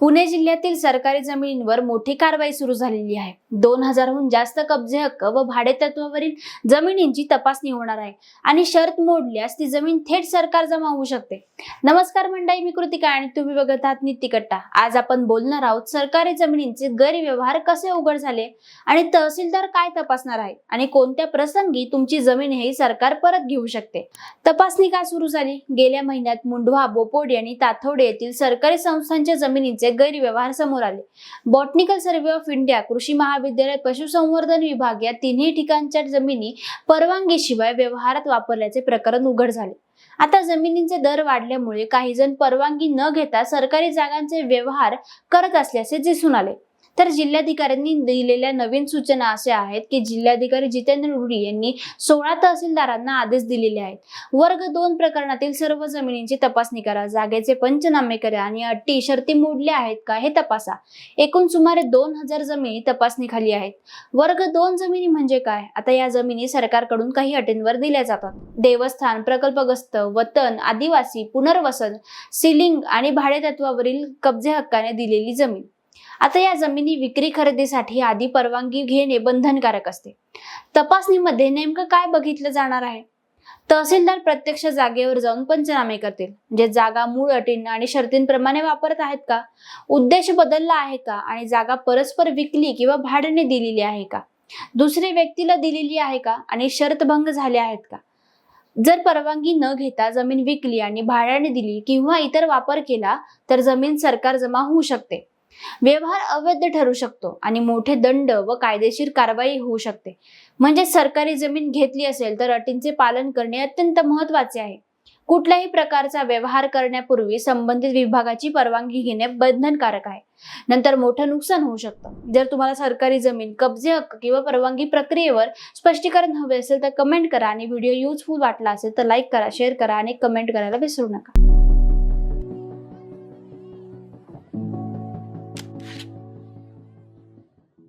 पुणे जिल्ह्यातील सरकारी जमिनींवर मोठी कारवाई सुरू झालेली आहे. दोन हजारहून जास्त कब्जे हक्क व भाडेतत्वावरील जमिनींची तपासणी होणार आहे आणि शर्त मोडल्यास ती जमीन थेट सरकार जमा होऊ शकते. नमस्कार मंडळी मी कृतिका आणि तुम्ही बघत आहात नीतिकट्टा. आज आपण बोलणार आहोत सरकारी जमिनींचे गैरव्यवहार कसे उघड झाले आणि तहसीलदार काय तपासणार आहे आणि कोणत्या प्रसंगी तुमची जमीन हे सरकार परत घेऊ शकते. तपासणी का सुरू झाली? गेल्या महिन्यात मुंढवा बोपोडी आणि ताथोडे येथील सरकारी संस्थांच्या जमिनींचे गैरव्यवहार समोर आले. बॉटनिकल सर्व्हे ऑफ इंडिया कृषी महाविद्यालय पशुसंवर्धन विभाग या तिन्ही ठिकाणच्या जमिनी परवानगीशिवाय व्यवहारात वापरल्याचे प्रकरण उघड झाले. आता जमिनींचे दर वाढल्यामुळे काही जण परवानगी न घेता सरकारी जागांचे व्यवहार करत असल्याचे दिसून आले. तर जिल्हाधिकाऱ्यांनी दिलेल्या नवीन सूचना अशा आहेत की जिल्हाधिकारी जितेंद्र रुडी यांनी सोळा तहसीलदारांना आदेश दिलेले आहेत. वर्ग दोन प्रकरणातील सर्व जमिनींची तपासणी करा. जागेचे पंचनामे करा आणि अटी शर्ती मोडल्या आहेत का हे तपासा. एकूण सुमारे दोन हजार जमिनी तपासणीखाली आहेत. वर्ग दोन जमिनी म्हणजे काय? आता या जमिनी सरकारकडून काही अटींवर दिल्या जातात. देवस्थान प्रकल्पग्रस्त वतन आदिवासी पुनर्वसन सिलिंग आणि भाडेतत्वावरील कब्जे हक्काने दिलेली जमीन. आता या जमिनी विक्री खरेदीसाठी आधी परवानगी घेणे बंधनकारक असते. तपासणीमध्ये नेमकं काय बघितलं जाणार आहे? तहसीलदार प्रत्यक्ष जागेवर जाऊन पंचनामे करतील जे जागा मूळ अटींना आणि शर्तींप्रमाणे वापरत आहेत का? उद्देश बदलला आहे का? आणि जागा परस्पर विकली किंवा भाड्याने दिलेली आहे का? दुसऱ्या व्यक्तीला दिलेली आहे का? आणि शर्तभंग झाले आहेत का? जर परवानगी न घेता जमीन विकली आणि भाड्याने दिली किंवा इतर वापर केला तर जमीन सरकार जमा होऊ शकते. व्यवहार अवैध ठरू शकतो आणि मोठे दंड व कायदेशीर कारवाई होऊ शकते. म्हणजे सरकारी जमीन घेतली असेल तर अटींचे पालन करणे अत्यंत महत्त्वाचे आहे. कुठल्याही प्रकारचा व्यवहार करण्यापूर्वी संबंधित विभागाची परवानगी घेणे बंधनकारक आहे. नंतर मोठं नुकसान होऊ शकतं. जर तुम्हाला सरकारी जमीन कब्जे हक्क किंवा परवानगी प्रक्रियेवर स्पष्टीकरण हवे असेल तर कमेंट करा आणि व्हिडिओ युजफुल वाटला असेल तर लाईक करा शेअर करा आणि कमेंट करायला विसरू नका.